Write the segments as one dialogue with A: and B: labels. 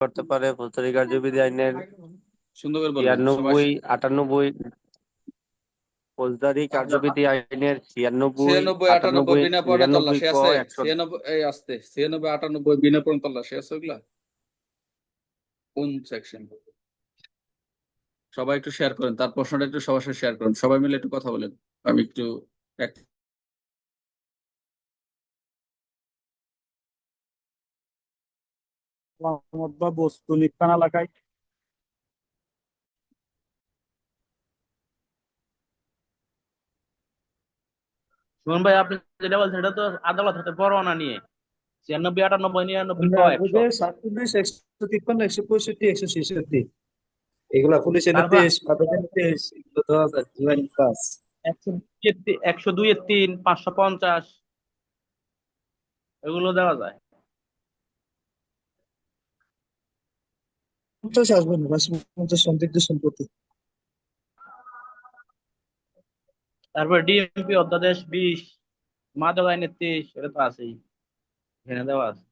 A: করতে পারে ফৌজদারি কার্যবিধি আইনের
B: সুন্দর করে
A: ছিয়ানব্বই আটানব্বই ফৌজদারি কার্যবিধি আইনের ছিয়ানব্বই
B: ছিয়ানব্বই আটানব্বই বিনা তল্লাশি আছে। ছিয়ানব্বই এই আসতে ছিয়ানব্বই আটানব্বই বিনা পড়ে তল্লাশি আছে ওগুলা কোন সেকশন সবাই একটু শেয়ার করেন তার প্রশ্নটা একটু সবার সাথে শেয়ার করেন সবাই মিলে একটু কথা বলেন। আমি একটু
C: আলামত বা বস্তু নির্মাণ এলাকায়।
D: সুমন ভাই আপনি যেটা বলছেন এটা তো আদালত হতে নিয়ে। ছিয়ানব্বই আটানব্বই নিরানব্বই একশো।
C: সাতচল্লিশ একশো তিপ্পান্ন একশো পঁয়ষট্টি একশো ছেষট্টি। এগুলা পুলিশের নির্দেশ নির্দেশ এগুলো দেওয়া যায় কাজ।
D: একশো দুই একশো দুই এর তিন পাঁচশো পঞ্চাশ। এগুলো দেওয়া যায়।
C: পঞ্চাশ আসবে না পঞ্চাশ সন্দিগ্ধ সম্পত্তি
D: তারপর ডিএমপি অধ্যাদেশ বিশ মাদক আইনের তেইশ এটা তো আছেই এখানে দেওয়া আছে।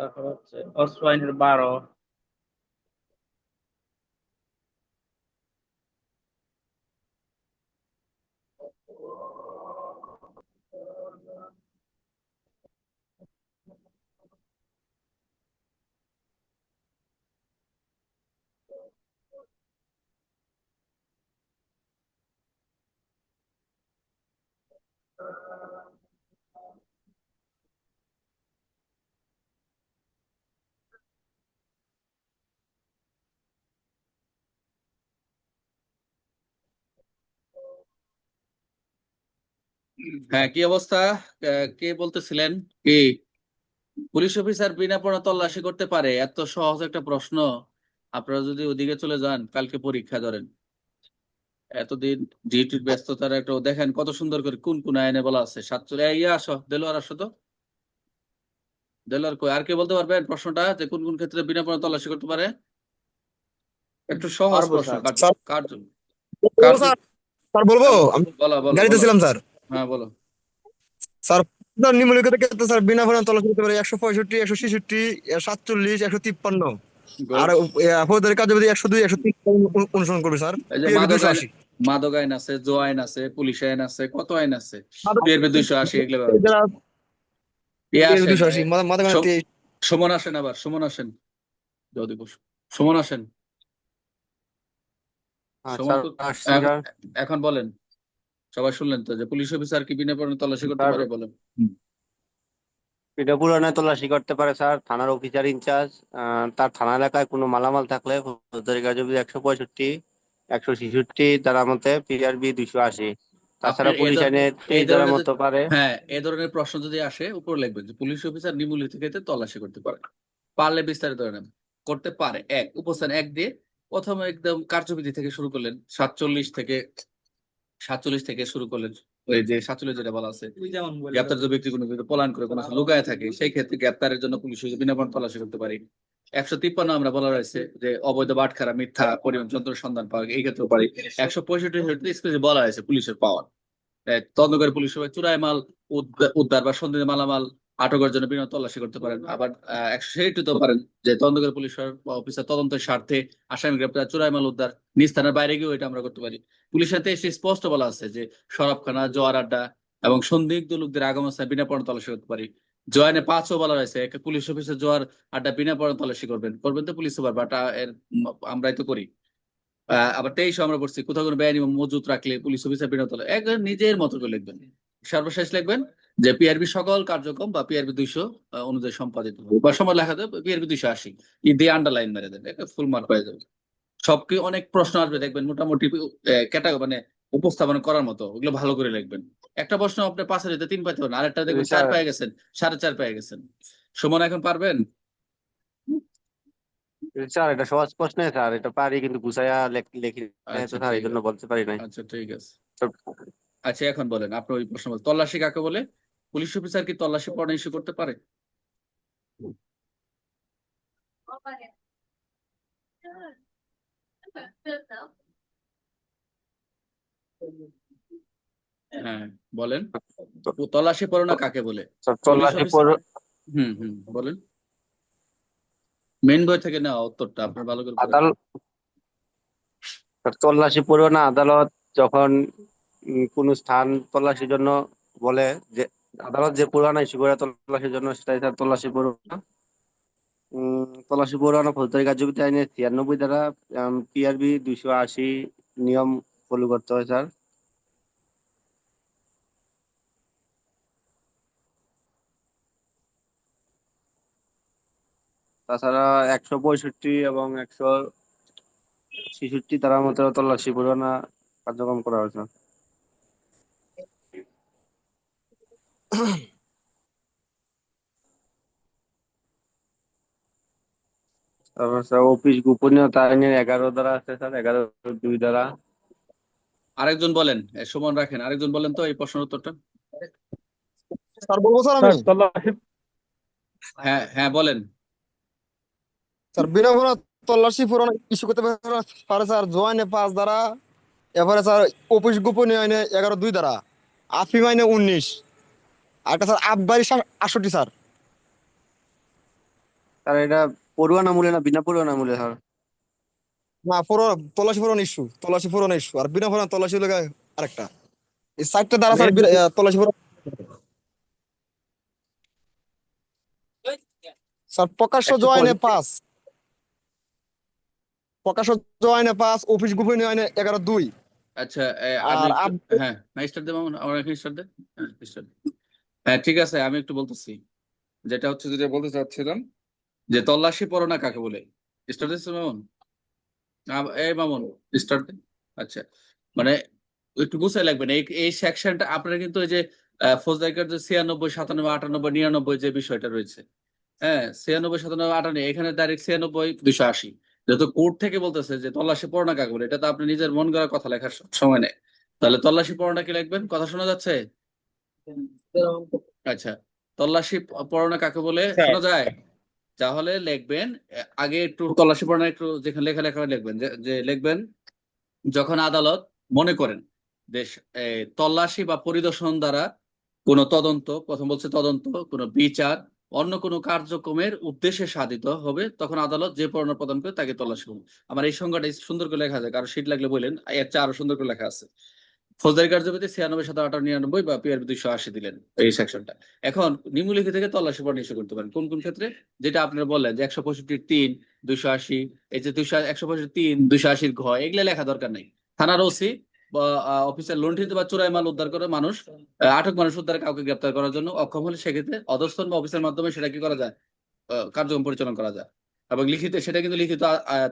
D: তারপর হচ্ছে অস্ত্র আইনের বারো।
B: হ্যাঁ কি অবস্থা? কে বলতেছিলেন? কি? পুলিশ অফিসার বিনা পড়া তল্লাশি করতে পারে? এত সহজ একটা প্রশ্ন। আপনারা যদি ওদিকে চলে যান কালকে পরীক্ষা ধরেন। এতদিন ডিউটির ব্যস্ততার একটা দেখেন কত সুন্দর করে কোন কোন আইনে বলা আছে। সাতচল্লিশ ইয়ে আসো দেলোয়ার আসো তো। দেলোয়ার কই? আর কে বলতে পারবেন প্রশ্নটা যে কোন কোন ক্ষেত্রে বিনা পড়া তল্লাশি করতে পারে? একটু সহজ প্রশ্ন। কার জন্য
E: স্যার বলব
B: বলো বলো
E: গাড়িতে ছিলাম স্যার।
B: হ্যাঁ বলো।
E: স্যার স্যার নিম্নলিখিত ক্ষেত্রে স্যার বিনা ফোনে তল্লাশি করতে পারে একশো পঁয়ষট্টি একশো ছেষট্টি সাতচল্লিশ একশো তিপ্পান্ন। আর ফৌজদারি কার্যবিধি একশো দুই একশো তিন অনুসরণ করবে স্যার।
B: মাদক আইন আছে জো আইন আছে পুলিশ আইন আছে কত আইন আছে?
E: মাদক-
B: দুইশো আশি এগুলো। সুমন আসেন আবার সুমন আসেন। যদি সুমন আসেন।
A: হ্যাঁ,
B: এখন বলেন। সবাই শুনলেন তো যে পুলিশ অফিসার কি বিনা পরোয়ানায় তল্লাশি করতে পারে বলেন?
A: এটা পুরানায় তল্লাশি করতে পারে স্যার। থানার অফিসার ইনচার্জ তার থানা এলাকায় কোনো মালামাল থাকলে ফৌজদারি কার্যবিধি একশো পঁয়ষট্টি একশো ছেষট্টি ধারা মতে পিআরবি দুইশো আশি। তাছাড়া পুলিশ আইনের
B: এই ধরনের
A: মতো পারে।
B: হ্যাঁ এ ধরনের প্রশ্ন যদি আসে উপর লিখবেন যে পুলিশ অফিসার নিম্নলিখিত ক্ষেত্রে তল্লাশি করতে পারে। পারলে বিস্তারিত করতে পারে। এক উপস্থান এক দিয়ে প্রথমে একদম কার্যবিধি থেকে শুরু করলেন সাতচল্লিশ থেকে সাতচল্লিশ থেকে শুরু করলে ওই যে সাতচল্লিশ যেটা বলা আছে গ্রেপ্তারিত ব্যক্তি কোনো পলায়ন করে কোনো লুকায় থাকে সেই ক্ষেত্রে গ্রেপ্তারের জন্য পুলিশ বিনা পণ তল্লাশি করতে পারি। একশো তিপ্পান্ন আমরা বলা রয়েছে যে অবৈধ বাটখারা মিথ্যা পরিমাণ যন্ত্র সন্ধান পাওয়া এই ক্ষেত্রে পারি। একশো পঁয়ষট্টি স্পেসে বলা হয়েছে পুলিশের পাওয়ার। তদন্তকারী পুলিশ সবাই চুরাই মাল উদ্ধার বা সন্দেহ মালামাল আটকের জন্য বিনা তল্লাশি করতে পারেন। আবার ছেষট্টিতেও পারেন যে তদন্তকারী পুলিশ অফিসার তদন্তের স্বার্থে আসামি গ্রেপ্তার, চুরাই মাল উদ্ধার, নিজ থানার বাইরে গিয়েও এটা আমরা করতে পারি। পুলিশের সাথে এসে স্পষ্ট বলা আছে যে শরাবখানা, জোয়ার আড্ডা এবং সন্দিগ্ধ লোকদের আগমস্থায় বিনা পড়া তল্লাশি করতে পারি। জয়ানে পাঁচও বলা রয়েছে পুলিশ অফিসার জোয়ার আড্ডা বিনা পড়া তল্লাশি করবেন। করবেন তো পুলিশ সুপার, বাট আমরাই তো করি। আবার তেইশ আমরা পড়ছি, কোথাও কোনো বেআইনি মজুত রাখলে পুলিশ অফিসার বিনা তলা একদম নিজের মতো করে লিখবেন। সর্বশেষ লিখবেন যে পিআরবি সকল কার্যক্রম বা পিআরবি দুইশো অনুযায়ী সম্পাদিত হবে। বা সময় লেখা দেবে পিআরবি দুইশো আশি। ই দিয়ে আন্ডারলাইন মেরে দেন এটা ফুল মার্ক হয়ে যাবে। সবকে অনেক প্রশ্ন আসবে দেখবেন মোটামুটি ক্যাটাগরি মানে উপস্থাপন করার মতো ওগুলো ভালো করে লিখবেন। একটা প্রশ্ন আপনি পাঁচ হাজার তিন পাইতে পারেন আরেকটা দেখবেন চার। পেয়ে গেছেন সাড়ে চার পেয়ে গেছেন। সুমন এখন পারবেন?
A: স্যার এটা সহজ প্রশ্ন স্যার এটা পারি কিন্তু গুছাইয়া লেখ-
B: আচ্ছা,
A: স্যার এই জন্য বলতে পারি নাই।
B: আচ্ছা ঠিক আছে। আচ্ছা এখন বলেন আপনি ওই প্রশ্ন বলেন। তল্লাশি কাকে বলে? পুলিশ অফিসার কি তল্লাশি পরোয়ানা ইস্যু করতে পারে? হ্যাঁ বলেন। তল্লাশি পরোয়ানা কাকে বলে?
A: তল্লাশি
B: হুম হুম বলেন। মেন বই থেকে নেওয়া উত্তরটা আপনার ভালো করে
A: তল্লাশি পরোয়ানা আদালত যখন কোনো স্থান তল্লাশির জন্য বলে যে আদালত যে পরোয়ানা ইস্যু করে তল্লাশির জন্য, সেটাই স্যার তল্লাশি পরোয়ানা তল্লাশি পরোয়ানা ফৌজদারি কার্যবিধি আইনের ছিয়ানব্বই দ্বারা পিআরবি দুইশো আশি নিয়ম ফলো করতে হয় স্যার। তাছাড়া একশো পঁয়ষট্টি এবং একশো ছেষট্টি ধারার মতো তল্লাশি পরোয়ানা কার্যক্রম করা হয়েছে তারপর স্যার অফিস গোপনীয়তা আইনের এগারো দ্বারা আছে স্যার এগারো দুই দ্বারা।
B: আরেকজন বলেন সুমন রাখেন আরেকজন বলেন তো এই প্রশ্নের উত্তরটা।
E: স্যার বলব স্যার আমি?
B: হ্যাঁ হ্যাঁ বলেন।
E: স্যার বিনা ভরা তল্লাশি পুরনো ইস্যু করতে পারে স্যার জোয়াইনে পাঁচ দ্বারা এবারে স্যার অফিস গোপনীয় আইনে এগারো দুই দ্বারা আফিম আইনে উনিশ। আর একটা স্যার আটষট্টি স্যার।
A: স্যার এটা পড়ুয়ানা মূল্যে না বিনা পড়ুয়ানা মূল্যে স্যার?
E: না পুরো তল্লাশি পুরনো ইস্যু তল্লাশি পুরনো ইস্যু আর বিনা লেগে আরেকটা। এই চারটে দ্বারা স্যার পুরো স্যার প্রকাশ্য
B: পঁয়ষট্টি।
E: পাঁচ প্রকাশ্য জোয়াইনে পাঁচ অফিস গোপনীয় আইনে এগারো দুই।
B: আচ্ছা
E: আর
B: আমি একটু-
E: আব-
B: হ্যাঁ না স্টার্ট দেবো আমার আমার এখানে স্টার্ট দে। স্টার্ট হ্যাঁ ঠিক আছে আমি একটু বলতেছি। যেটা হচ্ছে যেটা বলতে চাচ্ছিলাম যে তল্লাশি পরোয়ানা কাকে বলে? স্টার্ট দিচ্ছে মামুন? এই মামুন স্টার্ট আচ্ছা মানে একটু গুছাই লাগবেন এই সেকশনটা আপনারা কিন্তু ওই যে আহ, ফৌজদারি কার্য ছিয়ানব্বই সাতানব্বই আটানব্বই নিরানব্বই যে বিষয়টা রয়েছে হ্যাঁ ছিয়ানব্বই সাতানব্বই আটানব্বই এখানে ডাইরেক্ট ছিয়ানব্বই দুইশো আশি। যেহেতু কোর্ট থেকে বলতেছে যে তল্লাশি পরোয়ানা কাকে বলে এটা তো আপনি নিজের মন গড়া কথা লেখার সময় নেই। তাহলে তল্লাশি পরোয়ানা কি লিখবেন? কথা শোনা যাচ্ছে? আচ্ছা তল্লাশি প- পরোয়ানা কাকে বলে? শোনা যায়? তাহলে লিখবেন আগে একটু তল্লাশি পরোয়ানা একটু যেখানে লেখা লেখা লিখবেন। যে লিখবেন যখন আদালত মনে করেন যে তল্লাশি বা পরিদর্শন দ্বারা কোনো তদন্ত প্রথম বলছে তদন্ত কোনো বিচার অন্য কোনো কার্যক্রমের উদ্দেশ্যে সাধিত হবে তখন আদালত যে পরোয়ানা প্রদান করে তাকে তল্লাশি করবে আমার এই সংজ্ঞাটা সুন্দর করে লেখা আছে। কারও শীট লাগলে বললেন এর চেয়ে আরও সুন্দর করে লেখা আছে। ফৌজদারি কার্যবিধি ছিয়ানব্বই সাত আঠারো, নিরানব্বই বা পিআরবি দুইশো আশি দিলেন এই সেকশনটা এখন নিম্নলিখিত থেকে তল্লাশি ইস্যু করতে পারেন। কোন কোন ক্ষেত্রে? যেটা আপনারা বললেন যে একশো পঁয়ষট্টি তিন, দুইশো আশি, এই যে দুইশো, একশো পঁয়ষট্টি তিন, দুইশো আশির ঘ, এগুলো লেখা দরকার নেই। থানার ওসি বা অফিসার লুণ্ঠিত বা চোরাই মাল উদ্ধার করে মানুষ আটক মানুষ উদ্ধারে কাউকে গ্রেপ্তার করার জন্য অক্ষম হলে সেক্ষেত্রে অধস্তন বা অফিসের মাধ্যমে সেটা কি করা যায়? কার্যক্রম পরিচালনা করা যায়। এবং লিখিত, সেটা কিন্তু লিখিত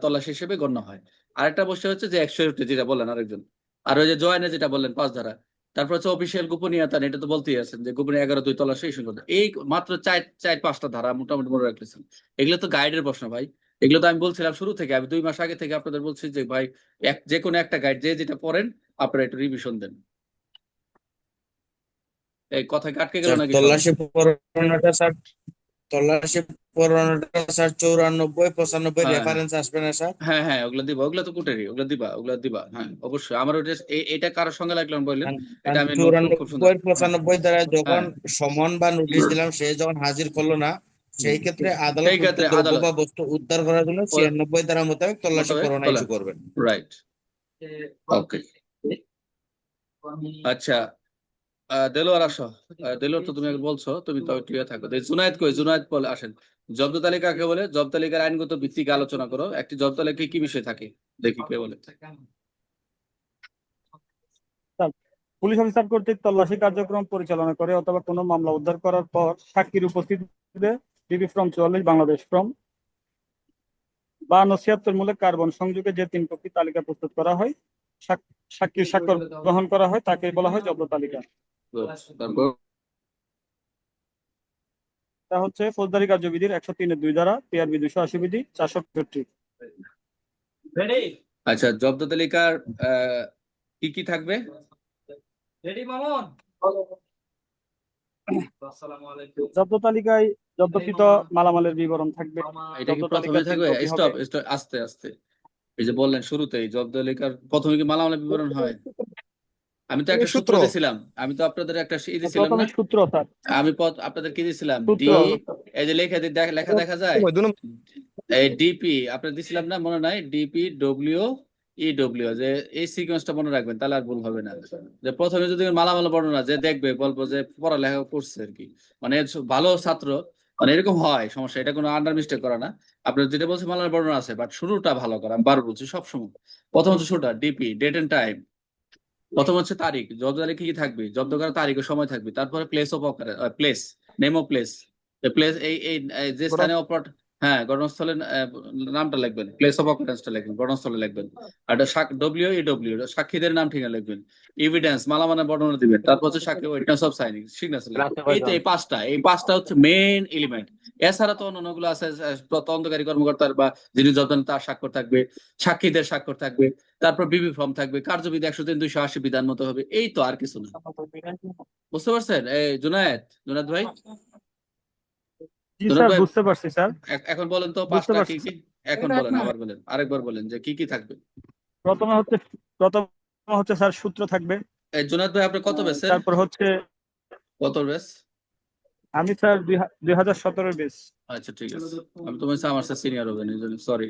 B: তল্লাশি হিসেবে গণ্য হয়। আরেকটা বিষয় হচ্ছে যে একশো, যেটা বললেন আরেকজন আর ওই যে জয়েনে যেটা বললেন পাঁচ ধারা তারপর হচ্ছে অফিসিয়াল গোপনীয়তা এটা তো বলতেই আছেন যে গোপনীয় এগারো দুই তলা সেই করতে এই মাত্র চার চার পাঁচটা ধারা মোটামুটি মনে রাখতেছেন। এগুলো তো গাইডের প্রশ্ন ভাই। এগুলো তো আমি বলছিলাম শুরু থেকে আমি দুই মাস আগে থেকে আপনাদের বলছি যে ভাই এক যে কোনো একটা গাইড যে যেটা পড়েন আপনারা একটু রিভিশন দেন। এই কথা কি আটকে গেল নাকি?
F: তল্লাশি পরোয়ানাটা স্যার তল্লাশি স্যার চৌরানব্বই পঁচানব্বই
B: হ্যাঁ।
F: রেফারেন্স আসবে না স্যার?
B: হ্যাঁ হ্যাঁ ওগুলো দিবা ওগুলো তো কুটেরি ওগুলো দিবা ওগুলো দিবা হ্যাঁ অবশ্যই। আমার ওটা এটা কারোর সঙ্গে লাগলাম বললেন এটা আমি
F: চৌরানব্বই পঁচানব্বই দ্বারা যখন
B: হ্যাঁ।
F: সমন বা নোটিশ দিলাম সে যখন হাজির করল না সেই ক্ষেত্রে আদালত দ্রব্য বা বস্তু উদ্ধার করার জন্য ছিয়ানব্বই দ্বারা মোতাবেক তল্লাশি ইস্যু করবেন।
B: রাইট ওকে আচ্ছা। দেলোয়ার আসো। আহ, দেলোয়ার তো তুমি বলছো তুমি তো একটু থাকো। জুনায়েদ কই? জুনায়েদ বলে আসেন। জব্দ তালিকা কাকে বলে? জব্দ তালিকার আইনগত ভিত্তিকে আলোচনা করো। একটি জব্দ তালিকায় কি বিষয় থাকে? দেখি কে বলে।
G: পুলিশ অফিসার কর্তৃক তল্লাশি কার্যক্রম পরিচালনা করে অথবা কোনো মামলা উদ্ধার করার পর সাক্ষীর উপস্থিতিতে ডিবি ফ্রম চুয়াল্লিশ বাংলাদেশ ফ্রম বান্ন ছিয়াত্তর মূলে কার্বন সংযোগে যে তিন কপি তালিকা প্রস্তুত করা হয় সাক্ষীর স্বাক্ষর গ্রহণ করা হয় তাকে বলা হয় জব্দ তালিকা.
B: তারপর
G: তা হচ্ছে ফৌজদারি কার্যবিধির একশো তিনের দুই দ্বারা পিআরবি দুশো আশি বিধি চারশো তেষট্টি
B: আচ্ছা জব্দ তালিকার আহ, কি কি থাকবে?
G: জব্দ তালিকায় জব্দকৃত মালামালের বিবরণ থাকবে।
B: এটা কি প্রথমে থাকবে? স্টপ স্টপ আস্তে আস্তে। এই যে বললেন শুরুতেই জব্দ তালিকার প্রথমে কি মালামালের বিবরণ হয়? আমি তো একটা সূত্র। দিয়েছিলাম। আমি তো আপনাদের একটা ই দিয়েছিলাম না?
G: সূত্র স্যার।
B: আমি পদ আপনাদের কি দিয়েছিলাম? ডি এই যে লেখা লেখা দেখা যায়? এই ডিপি আপনার দিছিলাম না? মনে নাই? ডিপি ডব্লিউ ই ডব্লিউ যে এই সিকোয়েন্সটা মনে রাখবেন তাহলে আর ভুল হবে না। যে প্রথমে যদি মালামাল বর্ণনা যে দেখবে বলব যে পড়ালেখা করছে আর কি। মানে ভালো ছাত্র মানে এরকম হয় সমস্যা। এটা কোনো আন্ডার মিস্টেক করা না। আপনার যেটা বলছে মালামাল বর্ণনা আছে বাট শুরুটা ভালো করা আমি বার বলছি সবসময়। প্রথম হচ্ছে শুরুটা ডিপি ডেট এন্ড টাইম প্রথম হচ্ছে তারিখ জব্দ তারিখে কি থাকবে? জব্দ করার তারিখ ও সময় থাকবে। তারপরে place of place name of place place এই যে স্থানে অপরাধ হ্যাঁ ঘটনাস্থলে আহ, নামটা লিখবেন প্লেস অফ অকারেন্সটা লিখবেন ঘটনাস্থলে লিখবেন। আর ডব্লিউ ই ডব্লিউ সাক্ষীদের নাম ঠিকানা লিখবেন। এভিডেন্স মালামানের বর্ণনা দিবেন তারপর হচ্ছে সাক্ষী ওইটনেস অফ সাইনিং সিগনেচার এই তো এই পাঁচটা এই পাঁচটা হচ্ছে মেইন এলিমেন্ট এছাড়া তো অন্যগুলো আছে তদন্তকারী কর্মকর্তার বা যিনি যতন তার স্বাক্ষর থাকবে সাক্ষীদের স্বাক্ষর থাকবে তারপর বিবি ফর্ম থাকবে কার্যবিধি একশো তিন দুইশো আশি বিধান মতো হবে এই তো আর কিছু না। বুঝতে পারছেন? এই জুনায়েদ জুনায়েদ ভাই?
G: জি স্যার বুঝতে পারছি স্যার।
B: এখন বলেন তো পাঁচটা কি কি? এখন বলেন আবার বলেন আরেকবার বলেন যে কি কি থাকবে।
G: প্রথমে হচ্ছে প্রথম হচ্ছে স্যার সূত্র থাকবে।
B: এই জুনায়েদ ভাই আপনি কত বেসের
G: তারপর হচ্ছে
B: কত বেস
G: আমি স্যার দুই হাজার সতেরো বেস
B: আচ্ছা ঠিক আছে। আমি তো মনে আমার সাথে সিনিয়র হবেন এই জন্য সরি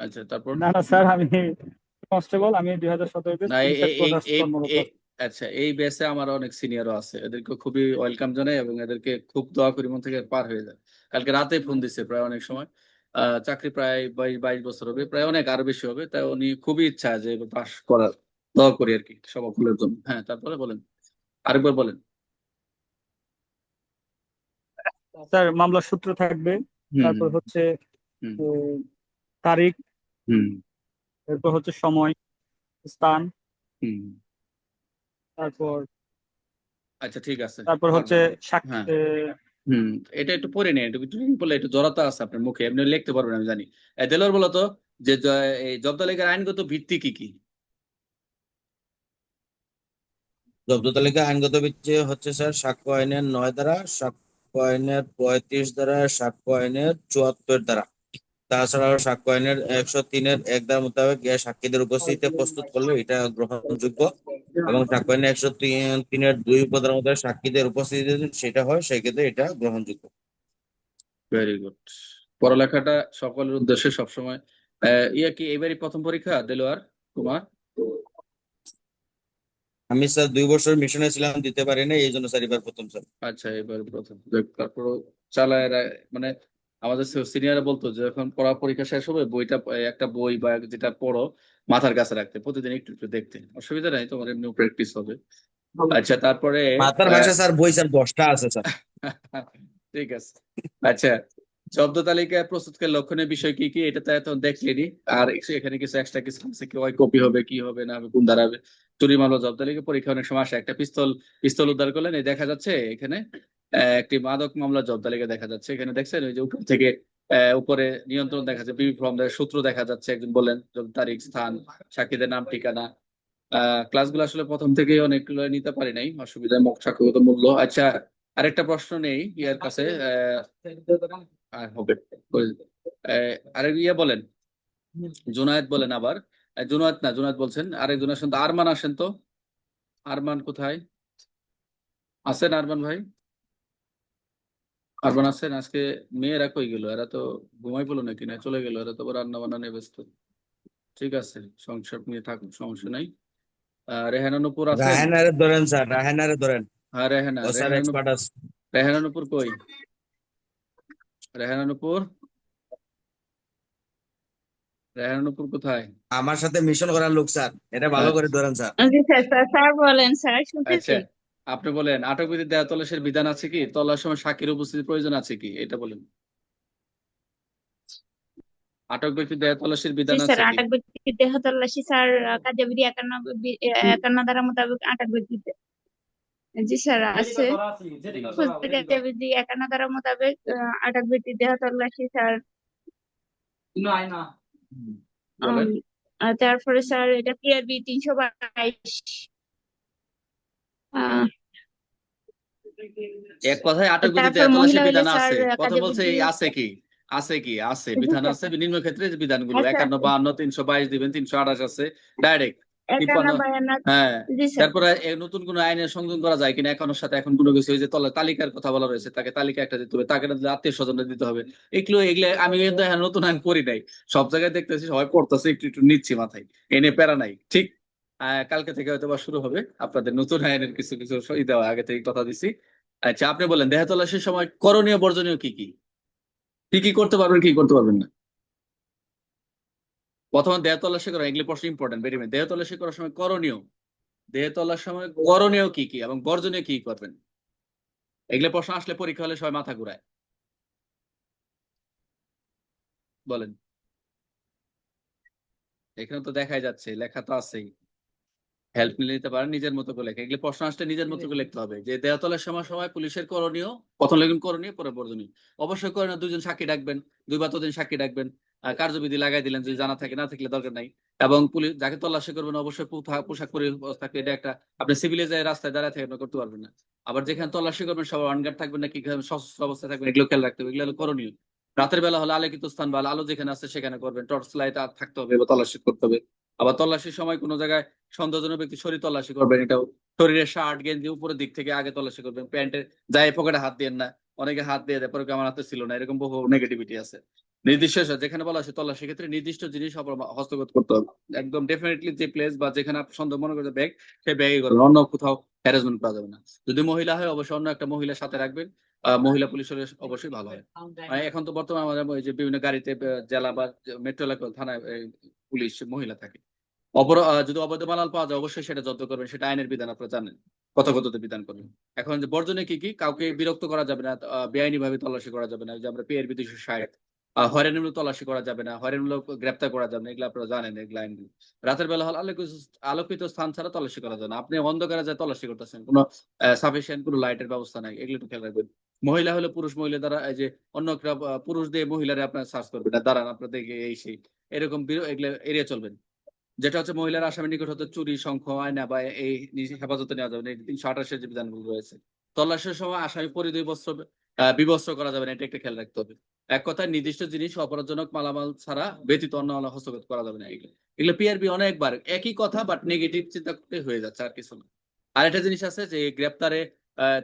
B: আচ্ছা তারপর?
G: না না স্যার আমি কনস্টেবল আমি দুই হাজার সতেরো বেস
B: আচ্ছা এই বেসে আমার অনেক সিনিয়রও আছে। এদেরকে খুবই ওয়েলকাম জানাই এবং এদেরকে খুব দোয়া করি মন থেকে পার হয়ে যায় কালকে রাতে ফোন দিছে প্রায় অনেক সময়। চাকরি প্রায় বাইশ বাইশ বছর হবে প্রায় অনেক আরও বেশি হবে। তাই উনি খুবই ইচ্ছা যে পাস করার দোয়া করি আর কি সবার জন্য। হ্যাঁ তারপরে বলেন। আরেকবার বলেন।
G: স্যার মামলার সূত্র থাকবে। তারপর হচ্ছে। তারিখ।
B: হুম।
G: তারপর হচ্ছে সময় স্থান।
B: হুম।
G: তারপর
B: আচ্ছা ঠিক আছে।
G: তারপর হচ্ছে
B: হ্যাঁ। হুম। এটা একটু পড়ে নেই একটু বলে একটু জড়তা আছে আপনার মুখে এমনি লিখতে পারবেন আমি জানি। এ, দেলোয়ার বলো তো যে এই জব্দ তালিকার আইনগত ভিত্তি কি কি?
F: জব্দ তালিকা আইনগত ভিত্তি হচ্ছে স্যার সাক্ষ্য আইনের নয় দ্বারা সাক্ষ্য আইনের পঁয়ত্রিশ দ্বারা সাক্ষ্য আইনের চুয়াত্তর দ্বারা। তাছাড়াও সাক্ষ্য আইনের একশো তিনের এক দ্বারা মোতাবেক সাক্ষীদের উপস্থিতিতে প্রস্তুত করলে এটা গ্রহণযোগ্য এবং সাক্ষ্য আইনের একশো তিন তিনের দুই উপধারা মোতাবেক সাক্ষীদের উপস্থিতিতে সেটা হয় সেই ক্ষেত্রে এটা গ্রহণযোগ্য।
B: ভেরি গুড পড়ালেখাটা সকলের উদ্দেশ্যে সবসময়। ইয়া কি এবারই প্রথম পরীক্ষা দেলোয়ার কুমার?
F: আমি স্যার দুই বছর মিশনে ছিলাম দিতে পারি না এই জন্য স্যার এবার প্রথম স্যার।
B: আচ্ছা এবার প্রথম। তারপর চালায় মানে আমাদের সিনিয়ররা বলতো যে যখন পড়া পরীক্ষা শেষ হবে বইটা একটা বই বা যেটা পড়ো মাথার কাছে রাখতে প্রতিদিন একটু একটু দেখতে। অসুবিধা নাই তোমার এমনি প্র্যাকটিস হবে। আচ্ছা তারপরে
F: মাথার ভাষা স্যার বই স্যার দশটা আছে স্যার।
B: ঠিক আছে। আচ্ছা শব্দ তালিকায় প্রস্তুতকারী লক্ষণের বিষয় কি কি? এটা তো এখন দেখলেনি। আর এখানে কিছু এক্সট্রা কিছু আছে কি? ওই কপি হবে কি হবে না হবে কোন দাঁড়াবে চুরি মাল জব্দ তালিকা পরীক্ষা অনেক সময় আসে একটা পিস্তল পিস্তল উদ্ধার করলেন এই দেখা যাচ্ছে এখানে। একটি মাদক মামলা জব্দ তালিকা দেখা যাচ্ছে। এখানে দেখছেন ওই যে উপর থেকে উপরে নিয়ন্ত্রণ দেখা যাচ্ছে বিবি ফর্ম সূত্র দেখা যাচ্ছে। একজন বলেন তারিখ স্থান সাক্ষীদের নাম ঠিকানা। ক্লাসগুলো আসলে প্রথম থেকেই অনেকগুলো নিতে পারি নাই। অসুবিধা মুখ সাক্ষরগত মূল্য। আচ্ছা আরেকটা প্রশ্ন নেই ইয়ার কাছে। হবে। আরেক ইয়ে বলেন জুনায়েদ বলেন আবার। আহ, জুনায়েদ না জুনায়েদ বলছেন আরেকজন আসেন তো আরমান আসেন তো। আরমান কোথায়? আছেন আরমান ভাই? আরমান আছেন আজকে মেয়েরা কই গেল? এরা তো ঘুমাই পড়ল নাকি? না চলে গেল। এরা তো রান্না বান্না নিয়ে ব্যস্ত। ঠিক আছে সংসার নিয়ে থাকুন সমস্যা নাই। আহ রেহানা নুপুর আছেন?
F: রায়হানারে ধরেন স্যার রায়হানারে ধরেন।
B: হ্যাঁ রেহানা।
F: ও স্যার
B: রেহানা
F: এক্সপার্ট আছে।
B: রেহানা নুপুর কই? রেহানা নুপুর? রেহানা নুপুর কোথায়?
F: আমার সাথে মিশন করার লোক স্যার। এটা ভালো করে ধরেন স্যার।
H: স্যার স্যার স্যার বলেন স্যার শুনতেছি।
B: আচ্ছা। আপনি বলেন আটক বিধি দেয়া তল্লাশের বিধান আছে কি? তল্লাশের সময় সাক্ষীর উপস্থিতির প্রয়োজন আছে কি? এটা বলেন। আটক ব্যক্তি দেয়া তল্লাশের বিধান আছে
H: আটক ব্যক্তির দেহ তল্লাশি স্যার কার্যবিধি একান্ন বি- একান্ন ধারা মোতাবেক আটক ব্যক্তি জি স্যার আছে। কার্যবিধি একান্ন ধারা মোতাবেক আটক ব্যক্তির দেহ তল্লাশি স্যার। আর তারপরে স্যার এটা পিআরবি তিনশো বাইশ। আহ,
B: এক কথায় আটক বিধিতে
H: মহিলা
B: বিধান আছে?
H: কাজে
B: বলছে এই আছে কি? আছে কি? আছে। বিধান আছে নিম্ন ক্ষেত্রে যে বিধানগুলো
H: আচ্ছা।
B: একান্ন বাহান্ন তিনশো বাইশ দিবেন তিনশো আঠাশ আছে। ডাইরেক্ট হ্যাঁ। তারপরে নতুন কোন আইনের সংযোজন করা যায় কিনা? এখনোর সাথে এখন কোনো কিছু ওই যে তালিকার কথা বলা রয়েছে তাকে তালিকা একটা দিতে হবে তাকে আত্মীয় স্বজনরা দিতে হবে। এগুলো এগুলো আমি কিন্তু নতুন আইন পড়ি নাই। সব জায়গায় দেখতেছি সবাই পড়তেছে একটু একটু নিচ্ছি মাথায়। এনে প্যারা নাই ঠিক? কালকে থেকে হয়তো শুরু হবে। আপনাদের নতুন আইনের কিছু কিছু দেওয়া, আগে থেকে কথা দিছি। আচ্ছা আপনি বলেন দেহ তল্লাশির সময় করণীয় বর্জনীয় কি কি? কি কি করতে পারবেন, কি করতে পারবেন না? প্রথমে দেহ তল্লাশি করা, এগুলি প্রশ্ন ইম্পর্টেন্ট ভেরি দেহ করার সময় করণীয় দেহ তল্লার সময় করণীয় কি কি এবং বর্জনীয় কি করবেন? এগুলো প্রশ্ন আসলে পরীক্ষা হলে সবাই মাথা ঘুরায়। বলেন। এখানে তো দেখাই যাচ্ছে, লেখা তো আছেই। হেল্প নিলে নিতে পারেন নিজের মতো করে লেখা। এগুলো প্রশ্ন আসলে নিজের মতো করে লিখতে হবে যে দেহতলার সময় সময় পুলিশের করণীয়, প্রথম লিখুন করণীয়, পরে বর্জনীয়। অবশ্যই করণীয় দুজন সাক্ষী ডাকবেন দুই বা ততদিন সাক্ষী ডাকবেন। কার্যবিধি লাগাই দিলেন যদি জানা থাকে, না থাকলে দরকার নাই। এবং পুলিশ যাকে তল্লাশি করবেন অবশ্যই পোশাক পরে থাকবে এটা একটা, আপনি সিভিলে যায় রাস্তায় দাঁড়ায় থেকে করতে পারবেন না। আবার যেখানে তল্লাশি করবেন সবাই অনগার্ড থাকবেন, না কি সশস্ত্র অবস্থায় থাকবেন, এগুলো খেয়াল রাখতে হবে, এগুলো করণীয়। রাতের বেলা হলে আলোকিত স্থান বা আলো যেখানে আছে সেখানে করবেন টর্চ লাইট থাকতে হবে বা তল্লাশি করতে হবে। আবার তল্লাশির সময় কোনো জায়গায় সন্দেহজনক ব্যক্তি শরীর তল্লাশি করবেন এটাও শরীরের শার্ট গেঞ্জি উপরের দিক থেকে আগে তল্লাশি করবেন প্যান্টের যায় পকেটে হাত দিয়ে না, অনেকে হাত দিয়ে দেয়, পরে আমার হাতে ছিল না, এরকম বহু নেগেটিভিটি আছে। নির্দিষ্ট যেখানে বলা আছে তল্লাশি ক্ষেত্রে নির্দিষ্ট জিনিস হস্তগত করতে হবে। একদম ডেফিনেটলি যে প্লেস বা যেখানে আপনি সন্দেহ মনে করতে ব্যাগ সেই ব্যাগে করবেন অন্য কোথাও হ্যারাসমেন্ট করা যাবে না। যদি মহিলা হয়, অবশ্যই অন্য একটা মহিলার সাথে রাখবেন মহিলা পুলিশ হলে অবশ্যই ভালো হয়। মানে এখন তো বর্তমানে আমাদের যে বিভিন্ন গাড়িতে জেলা বা মেট্রো এলাকা থানায় পুলিশ মহিলা থাকে। যদি অবৈধ মালাল পাওয়া যায়, অবশ্যই সেটা জব্দ করবেন। সেটা আইনের বিধান, আপনারা জানেন। কত বিধান করবেন। এখন যে বর্জনে কি কি, কাউকে বিরক্ত করা যাবে না বেআইনি ভাবে তল্লাশি করা যাবে না। যে আমরা পেয়ের বিদেশি ষাট তল্লাশি করা যাবে না গ্রেপ্তার করা যাবে না, এগুলো আপনারা জানেন এগুলো আইনগুলো রাতের বেলা হল আলোকিত স্থান ছাড়া তল্লাশি করা যায় না। আপনি অন্ধকারে যায় তল্লাশি করতেছেন, কোনো সাফিসিয়েন্ট কোনো লাইটের ব্যবস্থা নাই, এগুলো একটু খেয়াল রাখবেন। মহিলা হলে পুরুষ, মহিলা দ্বারা যে অন্য পুরুষ দিয়ে মহিলারে আপনার সার্চ করবেন, না, দাঁড়ান আপনার দেখে এই সেই। এরকম এগুলো এড়িয়ে চলবেন। যেটা হচ্ছে মহিলার আসামের নিকট হতে চুরি, শঙ্খ, আয়না বা এই হেফাজতে নেওয়া যাবে না। এই তিনশো আঠাশের যে বিধানগুলো রয়েছে, তল্লাশের সময় আসামি পরিধি বস্ত্র বিবস্ত্র করা যাবে না, এটা একটা খেয়াল রাখতে হবে। এক কথায় নির্দিষ্ট জিনিস অপরাধজনক মালামাল ছাড়া ব্যতীত অন্য অন্য হস্তগত করা যাবে না এগুলো। এগুলো পিআরবি অনেকবার, একই কথা বাট নেগেটিভ চিন্তা করতে হয়ে যাচ্ছে আর কিছু না। আর একটা জিনিস আছে যে গ্রেপ্তারে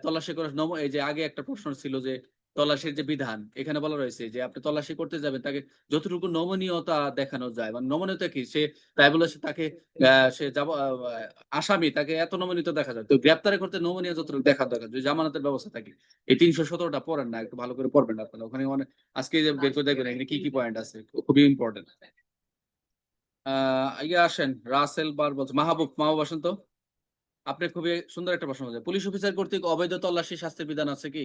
B: তল্লাশি করে নম এই যে আগে একটা প্রশ্ন ছিল যে তল্লাশির যে বিধান, এখানে বলা রয়েছে যে আপনি তল্লাশি করতে যাবেন, তাকে যতটুকু নমনীয়তা দেখানো যায় মানে নমনীয়তা কি? সে তাই বলে সে তাকে সে যাব আসামি, তাকে এত নমনীয়তা দেখা যায়। তো গ্রেপ্তারে করতে নমনীয় যতটুকু দেখা দরকার যদি জামানতের ব্যবস্থা থাকে। এই তিনশো সতেরোটা পড়েন না, একটু ভালো করে পড়বেন আপনারা। ওখানে অনেক আজকে যে বের করে দেখবেন, এখানে কি কি পয়েন্ট আছে খুবই ইম্পর্টেন্ট আহ ইয়ে আসেন, রাসেল বার বলছে, মাহবুব মাহবুব আসেন তো? আপনি খুবই সুন্দর একটা প্রশ্ন পুলিশ অফিসার কর্তৃক অবৈধ তল্লাশি শাস্তির বিধান আছে কি?